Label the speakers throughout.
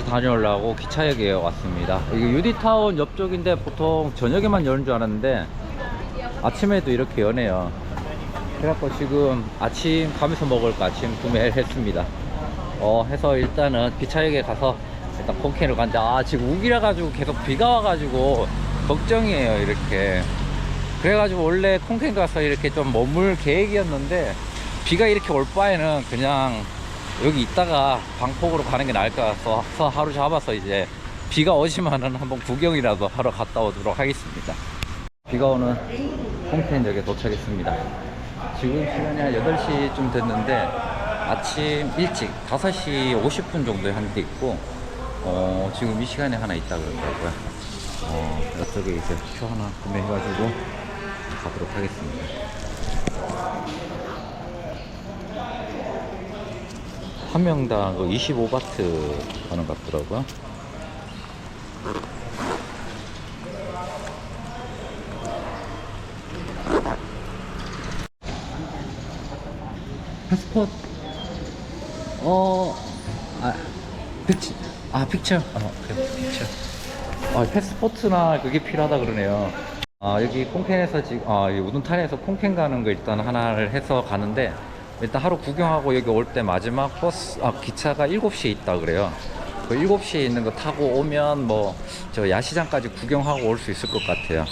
Speaker 1: 다시 다녀오려고 기차역에 왔습니다. 이게 유디타운 옆쪽인데 보통 저녁에만 여는 줄 알았는데 아침에도 이렇게 여네요. 그래갖고 지금 아침 가면서 먹을 거 아침 구매를 했습니다. 어, 해서 일단은 기차역에 가서 일단 콩캔을 간다. 아, 지금 우기라 가지고 계속 비가 와가지고 걱정이에요, 이렇게. 그래가지고 원래 콩캔 가서 이렇게 좀 머물 계획이었는데 비가 이렇게 올 바에는 그냥 여기 있다가 방콕으로 가는 게 나을 것 같아서 하루 잡아서 이제 비가 오지만은 한번 구경이라도 하러 갔다 오도록 하겠습니다. 비가 오는 콩텐역에 도착했습니다. 지금 시간이 한 8시쯤 됐는데 아침 일찍 5시 50분 정도에 한 대 있고 어, 지금 이 시간에 하나 있다 그러더라고요. 어, 이쪽에 이제 표 하나 구매해가지고 가도록 하겠습니다. 한 명당 그 25바트 하는 것 같더라고요. 패스포트 어, 아, 픽처, 아, 픽처. 어, 그래, 픽처. 아, 패스포트나 그게 필요하다 그러네요. 아, 여기 콩캔에서 지금, 아, 이 우둔탄에서 콩캔 가는 거 일단 하나를 해서 가는데, 일단 하루 구경하고 여기 올 때 마지막 버스, 아, 기차가 7시에 있다 그래요. 그 7시에 있는 거 타고 오면 뭐, 저 야시장까지 구경하고 올 수 있을 것 같아요.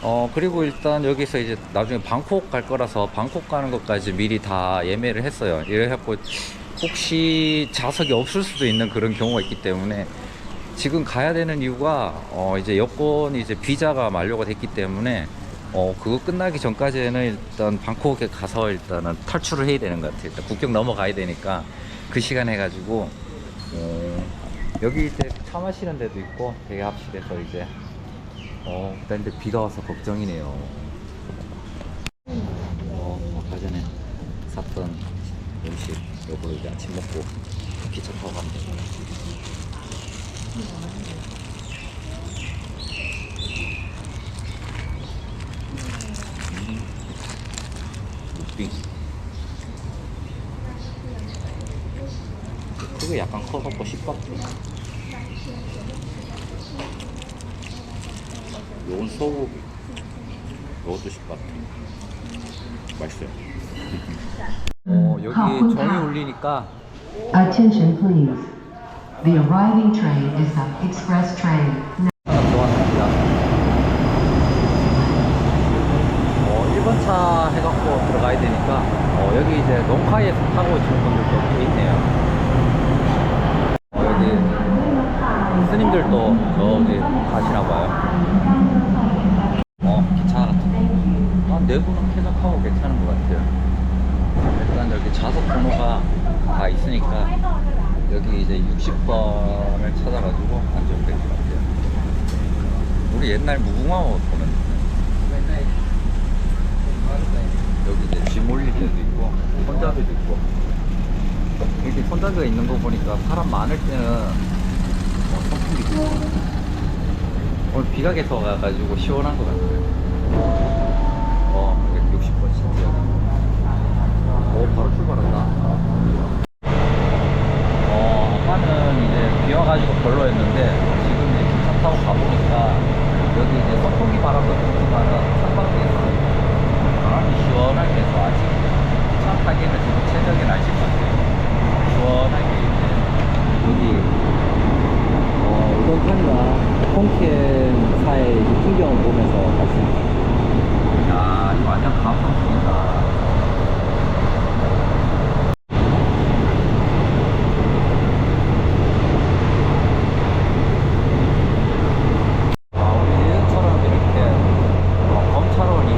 Speaker 1: 어 그리고 일단 여기서 이제 나중에 방콕 갈 거라서 방콕 가는 것까지 미리 다 예매를 했어요. 이래갖고 혹시 좌석이 없을 수도 있는 그런 경우가 있기 때문에 지금 가야 되는 이유가 어 이제 여권이 이제 비자가 만료가 됐기 때문에 어 그거 끝나기 전까지는 일단 방콕에 가서 일단은 탈출을 해야 되는 것 같아요. 일단 국경 넘어가야 되니까 그 시간 해가지고 어 여기 이제 차 마시는 데도 있고 되게 합실해서 이제 어, 근데 비가 와서 걱정이네요. 어, 아까 전에 샀던 음식 요거 이제 아침 먹고 기차 타고 가면 되고. 무빙. 그게 약간 커갖고 10바트. 요건 소고기 요것도 10바트 맛있어요 어 여기 종이 울리니까
Speaker 2: Attention please. The arriving train is the express train.
Speaker 1: 하나 들어왔습니다 어 1번차 해갖고 들어가야 되니까 어 여기 이제 농카에서 타고 오시는 분들도 꽤 있네요 어 여기 스님들도 저기 가시나봐요 어 기차 하나 타고 아 내부는 쾌적하고 괜찮은 것 같아요 일단 여기 좌석 번호가 다 있으니까 여기 60번을 찾아가지고 될것 같아요. 우리 옛날 무궁화호 보는 여기 이제 짐 올릴 때도 있고 손잡이도 있고. 이렇게 손잡이가 있는 거 보니까 사람 많을 때는 어, 선풍기도 있고. 오늘 비가 계속 와가지고 시원한 것 같아요. 어 여기 60번 진짜 오 바로 출발한다. 어 아까는 이제 비 와가지고 별로였는데 지금 이제 기차 타고 가보니까 여기 이제 선풍기 바람도 좋지만은 창밖에 있으니까 바람이 시원하게 해서 아직 기차 타기에는 지금 최적의 날씨 같아요. 시원하게 이제 여기 어, 우동탄이랑 콩캔 사이의 이 풍경을 보면서 갈 수 있습니다 야 이거 완전 감성 중이다 아, 우리 예전처럼 이렇게 어, 검차론이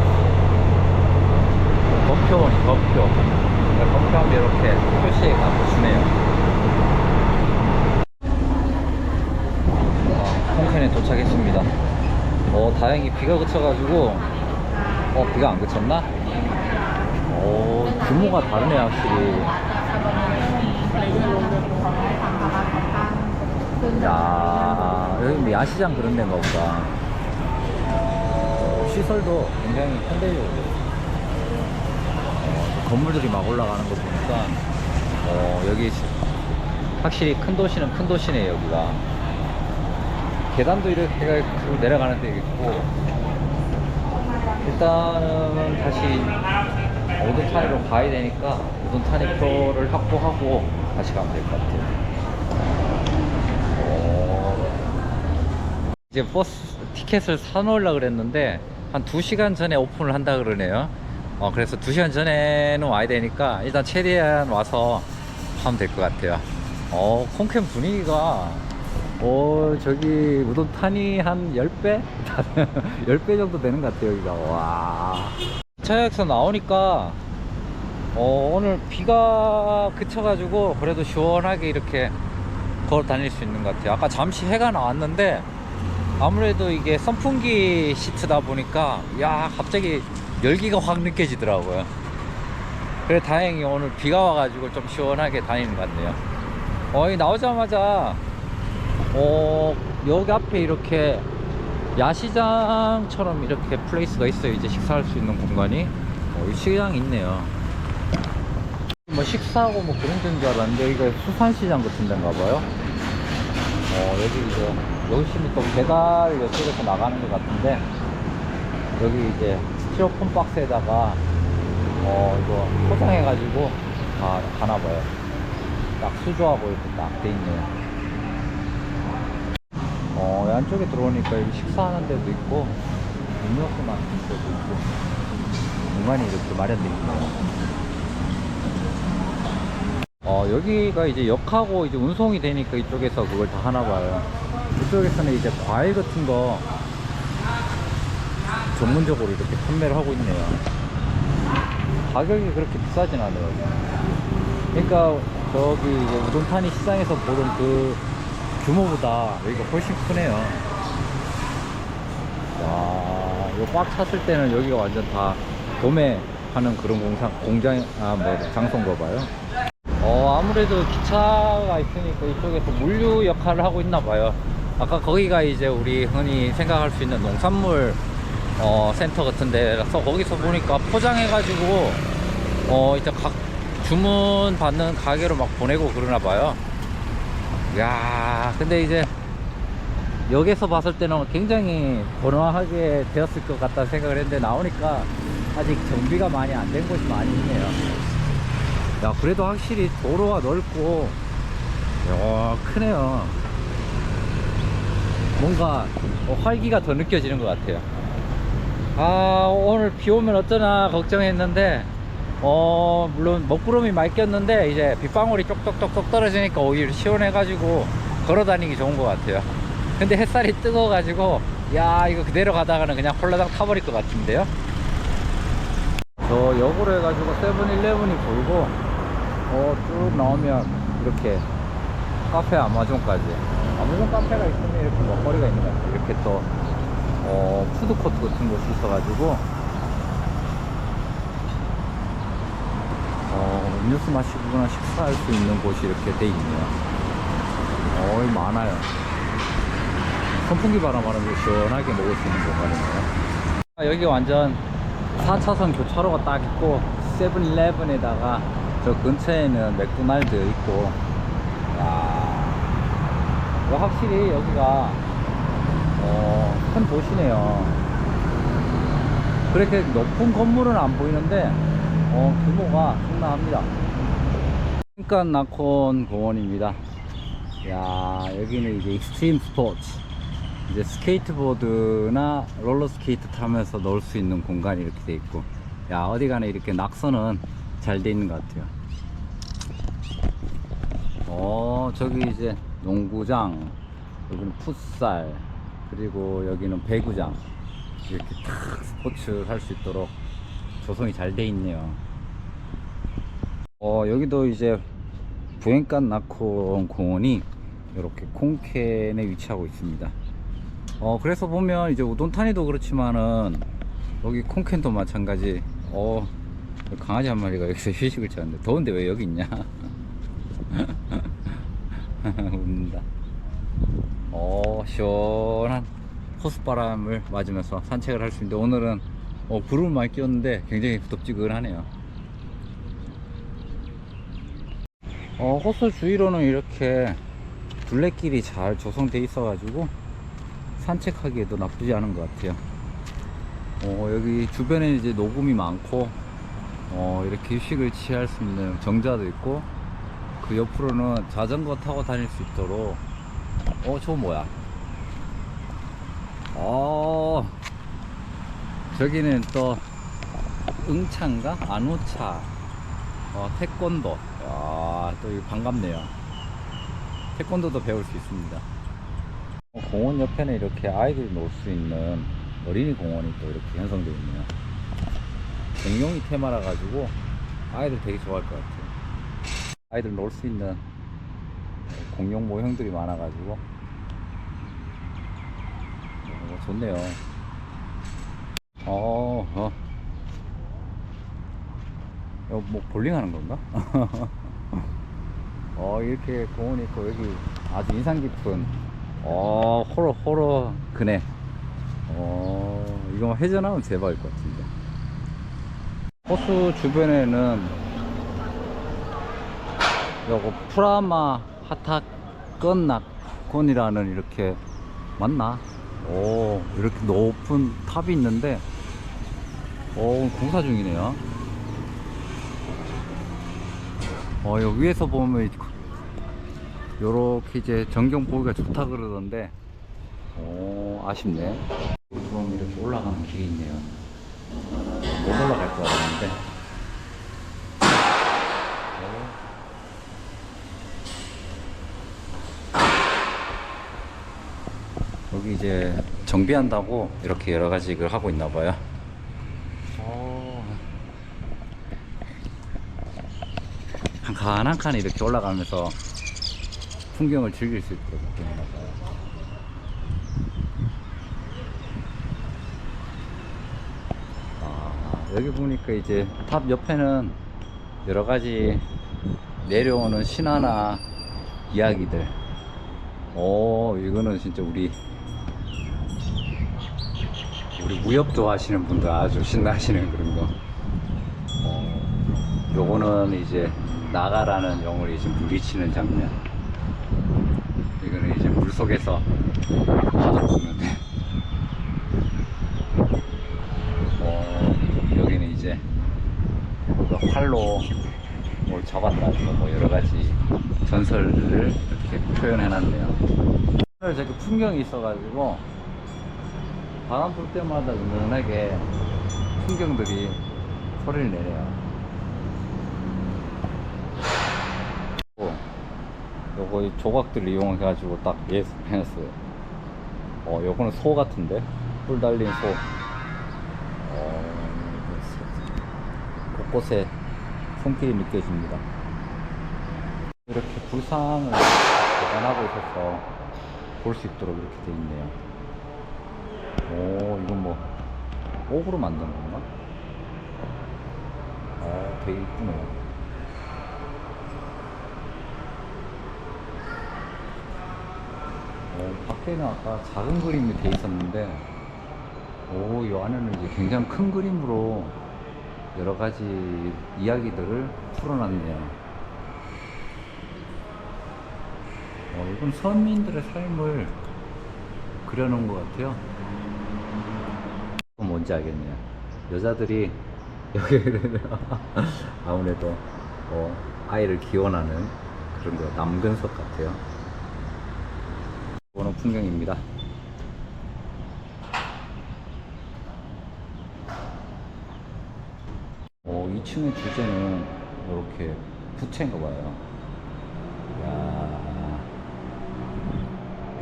Speaker 1: 검표원이 검표 그러니까 검표하면 이렇게 표시에 갖고 주네요 어, 홍천에 도착했습니다 어 다행히 비가 그쳐가지고 어 비가 안 그쳤나? 어 규모가 다르네 확실히 야 여기 뭐 야시장 그런 데인가 보다 어, 시설도 굉장히 현대적으로 어, 건물들이 막 올라가는 거 보니까 어, 여기 확실히 큰 도시는 큰 도시네 여기가. 계단도 이렇게 쭉 내려가는 데 있고. 일단은 다시 우둔타니로 가야 되니까 우둔타니 표를 확보하고 다시 가면 될 것 같아요. 어, 이제 버스 티켓을 사놓으려고 그랬는데 한 2시간 전에 오픈을 한다 그러네요. 어, 그래서 2시간 전에는 와야 되니까 일단 최대한 와서 하면 될 것 같아요. 어 콩캠 분위기가 어 저기 우돈탄이 한 10배? 10배 정도 되는 것 같아요 여기가. 와. 차역에서 나오니까 어 오늘 비가 그쳐가지고 그래도 시원하게 이렇게 걸어 다닐 수 있는 것 같아요. 아까 잠시 해가 나왔는데 아무래도 이게 선풍기 시트다 보니까 야 갑자기 열기가 확 느껴지더라고요. 그래 다행히 오늘 비가 와가지고 좀 시원하게 다니는 것 같네요. 어, 이 나오자마자 어 여기 앞에 이렇게 야시장처럼 이렇게 플레이스가 있어요. 이제 식사할 수 있는 공간이. 어, 이 시장이 있네요. 뭐 식사하고 뭐 그런 데인 줄 알았는데 여기가 수산시장 같은 데인가 봐요. 어 여기 이제 열심히 또 배달 이쪽에서 나가는 것 같은데 여기 이제 스티로폼 박스에다가 어 이거 포장해 가지고 다 가나 봐요. 딱 수조하고 이렇게 딱 돼 있네요. 어이 안쪽에 들어오니까 여기 식사하는 데도 있고 음료수 마시는 데도 있고 공간이 이렇게 마련돼 있네요 어 여기가 이제 역하고 이제 운송이 되니까 이쪽에서 그걸 다 하나 봐요. 이쪽에서는 이제 과일 같은 거 전문적으로 이렇게 판매를 하고 있네요. 가격이 그렇게 비싸진 않아요. 그러니까 저기 이제 우동탄이 시장에서 보던 그 규모보다 여기가 훨씬 크네요. 와 이거 꽉 찼을 때는 여기가 완전 다 도매하는 그런 공상 공장 아 뭐 장소인가 봐요 어 아무래도 기차가 있으니까 이쪽에서 물류 역할을 하고 있나 봐요. 아까 거기가 이제 우리 흔히 생각할 수 있는 농산물 어 센터 같은 데라서 거기서 보니까 포장해 가지고 어 이제 각 주문 받는 가게로 막 보내고 그러나 봐요. 야 근데 이제 여기서 봤을 때는 굉장히 번화하게 되었을 것 같다는 생각을 했는데 나오니까 아직 정비가 많이 안 된 곳이 많이 있네요 야 그래도 확실히 도로가 넓고 야 크네요. 뭔가 어, 활기가 더 느껴지는 것 같아요. 아 오늘 비 오면 어쩌나 걱정했는데 어 물론 먹구름이 많이 꼈는데 이제 빗방울이 쪽쪽쪽쪽 떨어지니까 오히려 시원해 가지고 걸어 다니기 좋은 것 같아요. 근데 햇살이 뜨거워 가지고 야 이거 그대로 가다가는 그냥 홀라당 타버릴 것 같은데요? 저 역으로 해가지고 세븐일레븐이 보이고 어 쭉 나오면 이렇게 카페 아마존까지. 아마존 카페가 있으면 이렇게 먹거리가 있는 것 같아요. 이렇게 또 어, 푸드코트 같은 곳이 있어가지고. 어, 음료수 마시거나 식사할 수 있는 곳이 이렇게 돼 있네요. 어 많아요. 선풍기 바람 바람도 시원하게 먹을 수 있는 공간이네요. 아, 여기 완전 4차선 교차로가 딱 있고 세븐일레븐에다가 저 근처에는 맥도날드 있고. 야 확실히 여기가 어, 큰 도시네요. 그렇게 높은 건물은 안 보이는데 어, 규모가 상당합니다. 킹간 나콘 공원입니다. 야 여기는 이제 익스트림 스포츠. 이제 스케이트보드나 롤러스케이트 타면서 놀 수 있는 공간이 이렇게 돼 있고. 야 어디 가나 이렇게 낙서는 잘 돼 있는 것 같아요. 어 저기 이제 농구장 여기는 풋살 그리고 여기는 배구장. 이렇게 탁 스포츠 할 수 있도록 조성이 잘 돼 있네요. 어 여기도 이제 부행간 나콘 공원이 이렇게 콩캔에 위치하고 있습니다. 어 그래서 보면 이제 우돈타니도 그렇지만은 여기 콩캔도 마찬가지. 어 강아지 한 마리가 여기서 휴식을 취하는데 더운데 왜 여기 있냐? 웃는다. 어 시원한 호수바람을 맞으면서 산책을 할 수 있는데 오늘은 어 구름을 많이 끼웠는데 굉장히 덥지근하네요. 어, 호수 주위로는 이렇게 둘레길이 잘 조성돼 있어 가지고 산책하기에도 나쁘지 않은 것 같아요. 어, 여기 주변에 이제 녹음이 많고, 어, 이렇게 휴식을 취할 수 있는 정자도 있고, 그 옆으로는 자전거 타고 다닐 수 있도록, 어, 저거 뭐야? 어, 저기는 또, 응차인가? 안우차. 어, 태권도. 야, 또 이거 반갑네요. 태권도도 배울 수 있습니다. 어, 공원 옆에는 이렇게 아이들이 놀 수 있는 어린이 공원이 또 이렇게 형성되어 있네요. 공룡이 테마라 가지고 아이들 되게 좋아할 것 같아요. 아이들 놀 수 있는 공룡 모형들이 많아 가지고 어, 좋네요. 어, 어. 이거 뭐 볼링 하는 건가? 어, 이렇게 공원이 있고, 여기 아주 인상 깊은, 어, 호러, 호러 그네. 어, 이거 회전하면 대박일 것 같은데. 호수 주변에는, 요거 프라마 하타 건낙건이라는 이렇게, 맞나? 오, 이렇게 높은 탑이 있는데, 오, 공사 중이네요. 어, 여기 위에서 보면 요렇게 이제 전경 보기가 좋다 그러던데 오 아쉽네 그럼 이렇게 올라가는 길이 있네요 못 올라갈 것 같은데 오. 여기 이제 정비한다고 이렇게 여러 가지 를 하고 있나 봐요 오. 한칸 한 칸 이렇게 올라가면서 풍경을 즐길 수 있도록 이렇게 해놨나 봐요. 아, 여기 보니까 이제 탑 옆에는 여러 가지 내려오는 신화나 이야기들. 오, 이거는 진짜 우리 우리 무협 좋아하시는 분들 아주 신나하시는 그런 거. 어, 요거는 이제 나가라는 영혼이 지금 물리치는 장면. 이거는 이제 물 속에서 파도 돼. 어, 여기는 이제 그 활로 뭘 잡았다든가 뭐 여러 가지 전설을 이렇게 표현해 놨네요. 오늘 저기 풍경이 있어가지고 바람 불 때마다 은은하게 풍경들이 소리를 내네요. 어, 요거 이 조각들 이용해 가지고 딱 예스 해놨어요. 어, 요거는 소 같은데? 뿔 달린 소. 어, 곳곳에 손길이 느껴집니다. 이렇게 불상을 보관하고 있어서 볼 수 있도록 이렇게 돼 있네요. 오, 이건 뭐, 옥으로 만든 건가? 아, 되게 이쁘네요. 어, 밖에는 아까 작은 그림이 돼 있었는데, 오, 이 안에는 이제 굉장히 큰 그림으로 여러 가지 이야기들을 풀어놨네요. 어, 이건 선민들의 삶을 그려놓은 것 같아요. 뭔지 알겠네요. 여자들이 여기는 아무래도 어, 아이를 기원하는 그런 거 남근석 같아요. 이거는 풍경입니다. 어, 2층의 주제는 이렇게 부채인가 봐요. 야,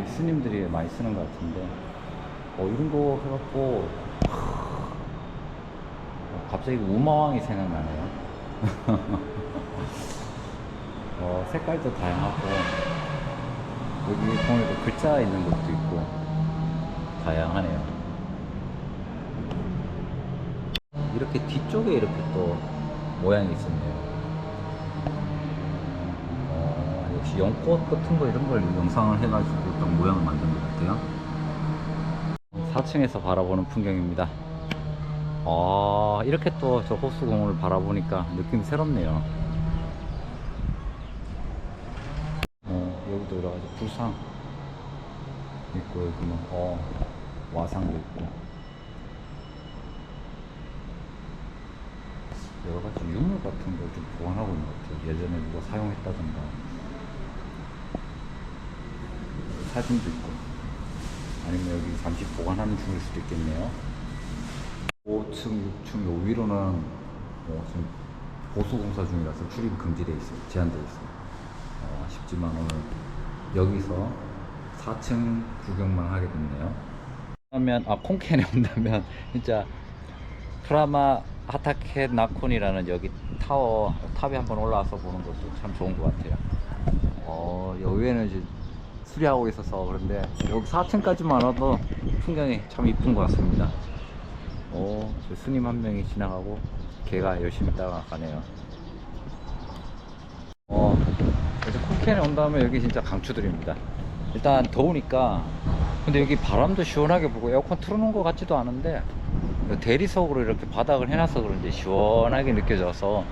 Speaker 1: 이 스님들이 많이 쓰는 것 같은데, 어, 이런 거 해갖고, 어, 갑자기 우마왕이 생각나네요. 어, 색깔도 다양하고, 여기 보니까 글자 있는 것도 있고, 다양하네요. 이렇게 뒤쪽에 이렇게 또 모양이 있었네요. 어, 역시 연꽃 같은 거 이런 걸 영상을 해가지고 딱 모양을 만든 것 같아요. 4층에서 바라보는 풍경입니다. 아, 이렇게 또 저 호수공원을 바라보니까 느낌이 새롭네요. 또 여러 가지 불상 있고 여기 뭐 어, 와상도 있고 여러 가지 유물 같은 걸 좀 보관하고 있는 것 같아요. 예전에 누가 사용했다던가 사진도 있고 아니면 여기 잠시 보관하는 중일 수도 있겠네요. 5층, 6층 요 위로는 어, 지금 보수 공사 중이라서 출입 금지돼 있어요. 제한돼 있어요. 어, 아쉽지만 오늘 여기서 4층 구경만 하게 됐네요. 그러면 아 콩캔에 온다면 진짜 프라마 하타케 나콘이라는 여기 타워 탑에 한번 올라와서 보는 것도 참 좋은 것 같아요. 어 여기에는 이제 수리하고 있어서 그런데 여기 4층까지만 와도 풍경이 참 이쁜 것 같습니다. 오, 저 스님 한 명이 지나가고 걔가 열심히 따라가네요. 어, 그래서 콩캔에 온다면 여기 진짜 강추드립니다. 일단 더우니까 근데 여기 바람도 시원하게 불고 에어컨 틀어놓은 것 같지도 않은데 대리석으로 이렇게 바닥을 해놔서 그런지 시원하게 느껴져서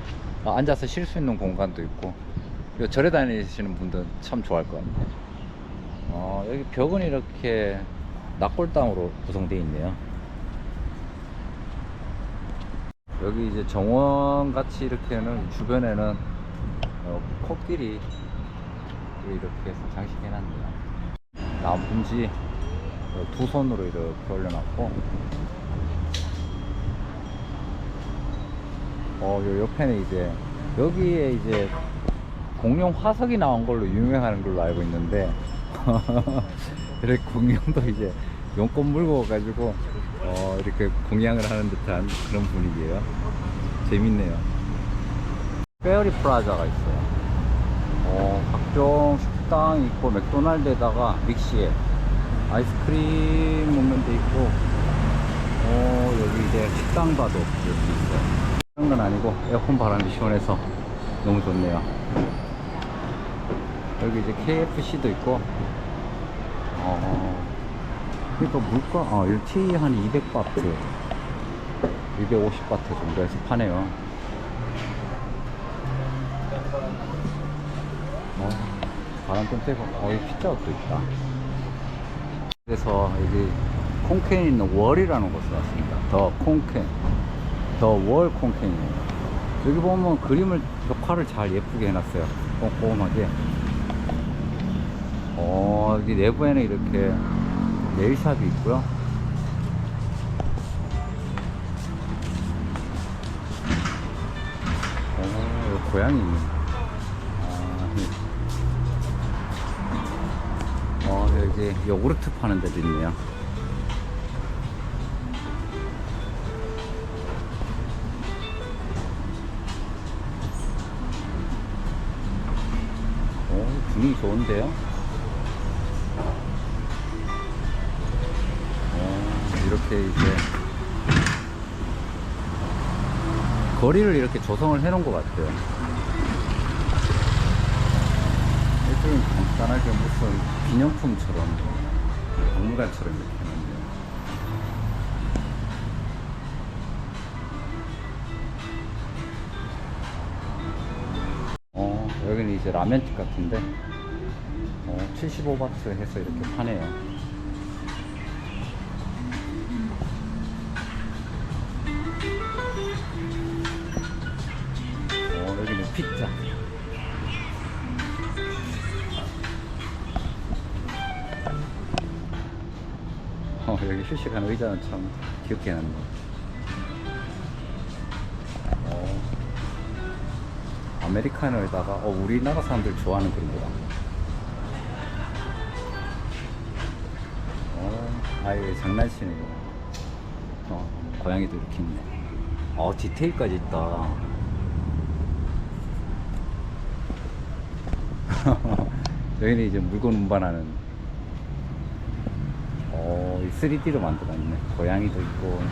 Speaker 1: 아, 앉아서 쉴 수 있는 공간도 있고 절에 다니시는 분들은 참 좋아할 것 같네요. 어, 여기 벽은 이렇게 낙골당으로 구성되어 있네요. 여기 이제 정원 같이 이렇게는 주변에는 어, 코끼리 이렇게 해서 장식해 놨네요. 나무분지 어, 두 손으로 이렇게 올려놨고, 어, 요 옆에는 이제 여기에 이제 공룡 화석이 나온 걸로 유명한 걸로 알고 있는데, 이렇게 공룡도 이제 용건 물고 가지고 어, 이렇게 공양을 하는 듯한 그런 분위기예요. 재밌네요. 페어리 플라자가 있어요. 어, 각종 식당 있고 맥도날드에다가 믹시에 아이스크림 먹는 데 있고 어, 여기 이제 식당 봐도 여기 있어요. 그런 건 아니고 에어컨 바람이 시원해서 너무 좋네요. 여기 이제 KFC도 있고 어, 그러니까 물가, 아, 이티한 200바트, 250바트 정도에서 파네요. 어, 바람 좀 쐬고, 어, 이 피자가 또 있다. 그래서 여기 있는 월이라는 곳에 왔습니다. 더 콩캔. 더월 콩캔이에요. 여기 보면 그림을, 녹화를 잘 예쁘게 해놨어요. 꼼꼼하게. 어, 여기 내부에는 이렇게 네일샵이 있고요. 어, 고양이 있네. 아, 어, 여기 요구르트 파는 데도 있네요. 분위기 좋은데요? 어, 이렇게 이제 거리를 이렇게 조성을 해 놓은 것 같아요. 이쪽은 간단하게 무슨 기념품처럼 박물관처럼 이렇게 해놨네요. 여기는 이제 라면집 같은데, 어, 75바트 해서 이렇게 파네요. 어, 여기는 피자. 어, 여기 휴식하는 의자는 참 귀엽게 해놨네. 아메리카노에다가, 어, 우리나라 사람들 좋아하는 그런 거다. 어, 아예 장난치는 거. 어, 고양이도 이렇게 있네. 어, 디테일까지 있다. 여기는 이제 물건 운반하는 어, 이 3D로 만들어놨네. 고양이도 있고.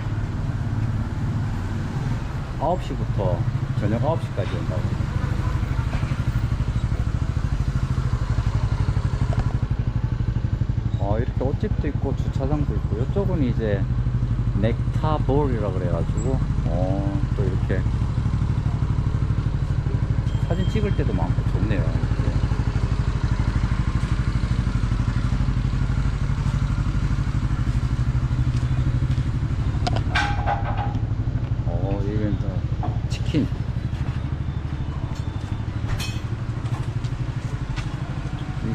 Speaker 1: 9시부터 저녁 9시까지 온다고. 어, 이렇게 옷집도 있고 주차장도 있고 이쪽은 이제 넥타볼이라 그래가지고 어, 또 이렇게 사진 찍을 때도 많고 좋네요. 어 이건 치킨.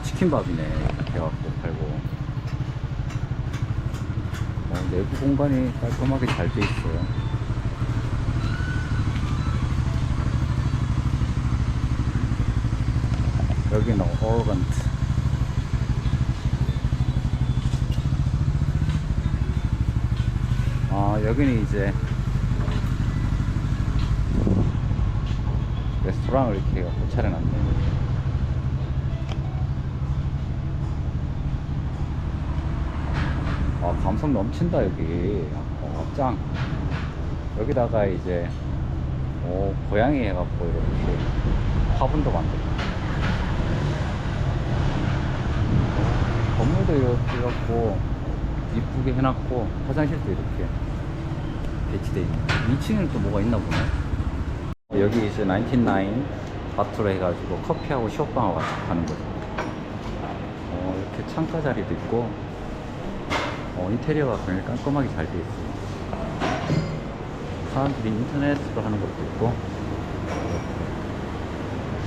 Speaker 1: 치킨밥이네. 공간이 깔끔하게 잘 돼 있어요. 여기는 오르간트. 아, 여기는 이제 레스토랑을 이렇게 해갖고 차려놨네. 아, 감성 넘친다, 여기. 어, 짱. 여기다가 이제, 오, 고양이 해갖고 이렇게 화분도 만들고. 건물도 이렇게 해갖고 이쁘게 해놨고 화장실도 이렇게 배치돼 있네 2층에는 또 뭐가 있나 보네 여기 이제 99 바트로 해가지고 커피하고 쇼빵하고 같이 파는 거죠 어, 이렇게 창가 자리도 있고 어, 인테리어가 굉장히 깔끔하게 잘돼 있어요 사람들이 인터넷으로 하는 것도 있고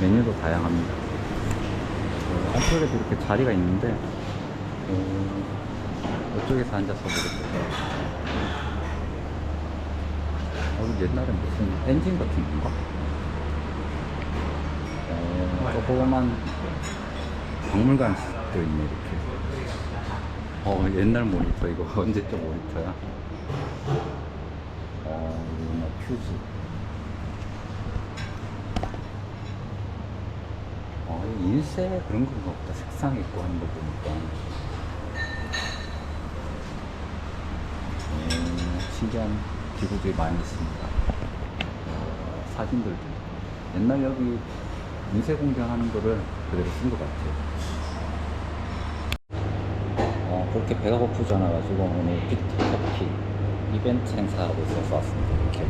Speaker 1: 메뉴도 다양합니다 어, 안쪽에도 이렇게 자리가 있는데 어, 이쪽에서 앉아서 먹을게요. 여기 옛날에 무슨 엔진 같은 건가? 어, 조그만 박물관도 있네, 이렇게. 어, 옛날 모니터, 이거 언제적 모니터야? 어, 이거 뭐 퓨즈. 어, 이 인쇄 그런 건가 보다. 색상 있고 하는 거 보니까. 음, 신기한 기구들이 많이 있습니다. 어, 사진들도. 옛날 여기 인쇄 공장 하는 거를 그대로 쓴 것 같아요. 어, 그렇게 배가 고프지 않아가지고 오늘 비트 커피 이벤트 행사하고 있어서 왔습니다. 이렇게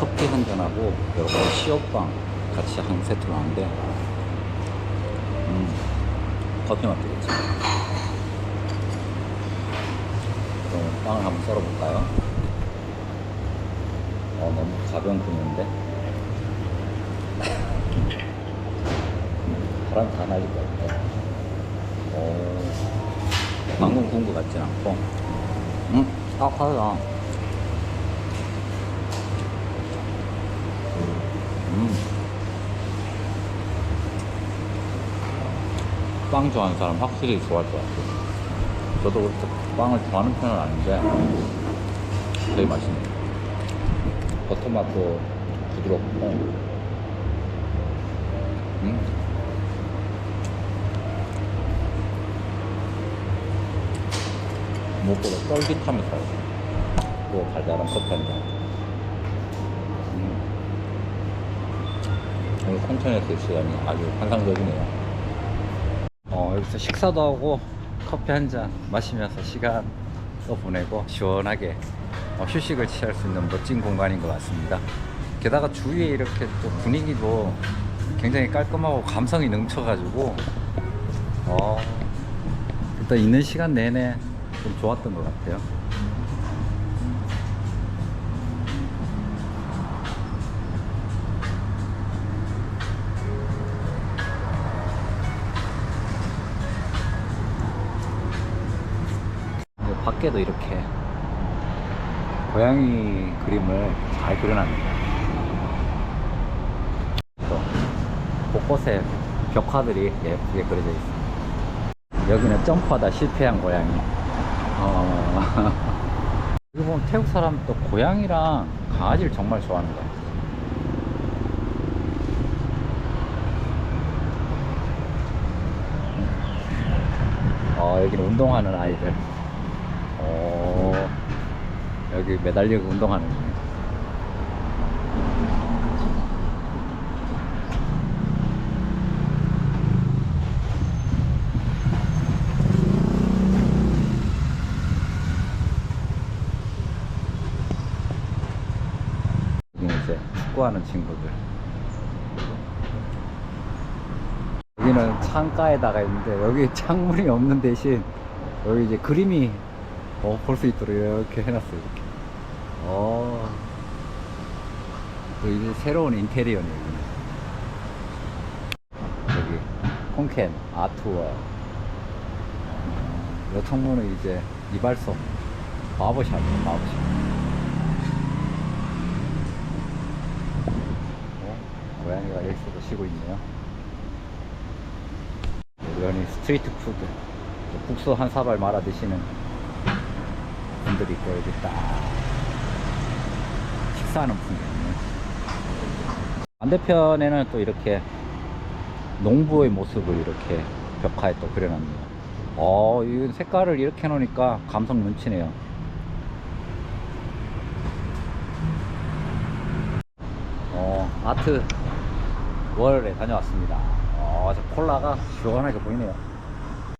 Speaker 1: 커피 한 잔하고 여러 가지 시오빵 같이 한 세트로 하는데 음, 커피 맛 되겠죠. 그럼 빵을 한번 썰어볼까요? 어, 너무 가벼운 분인데 바람 다 날릴 것 같아. 어, 방금 구운 것 같진 않고. 음, 아, 파다. 음. 빵 좋아하는 사람 확실히 좋아할 것 같아요. 저도 그렇게 빵을 좋아하는 편은 아닌데 되게 맛있네요. 버터 맛도 부드럽고, 음. 무엇보다 쫄깃함이 살아요. 또 달달한 커피 한 잔. 음. 오늘 콩천에서 시간이 아주 환상적이네요. 어, 여기서 식사도 하고 커피 한 잔 마시면서 시간 또 보내고 시원하게 어, 휴식을 취할 수 있는 멋진 공간인 것 같습니다. 게다가 주위에 이렇게 또 분위기도 굉장히 깔끔하고 감성이 넘쳐가지고 어, 일단 있는 시간 내내 좀 좋았던 것 같아요. 밖에도 이렇게 고양이 그림을 잘 그려놨네요. 또 곳곳에 벽화들이 예쁘게 그려져 있습니다. 여기는 점프하다 실패한 고양이. 어. 여기 보면 태국 사람 또 고양이랑 강아지를 정말 같아요. 어, 여기는 운동하는 아이들. 어, 여기 매달리고 운동하는 이제 축구하는 친구들. 여기는 창가에다가 있는데 여기 창문이 없는 대신 여기 이제 그림이 어, 볼 수 있도록 이렇게 해놨어요. 이렇게. 어. 또 이제 새로운 인테리어네 여기는. 여기 콩캔 아트워 저 창문은 이제 이발소 바버샵이에요 바버샵 어, 고양이가 여기서도 쉬고 있네요 스트리트 푸드 국수 한 사발 말아 드시는 분들이 있고 여기 딱 식사하는 분들이 있네요 반대편에는 또 이렇게 농부의 모습을 이렇게 벽화에 또 그려놨네요. 어, 이 색깔을 이렇게 해놓으니까 감성 넘치네요. 어, 아트 월에 다녀왔습니다. 어, 저 콜라가 시원하게 보이네요.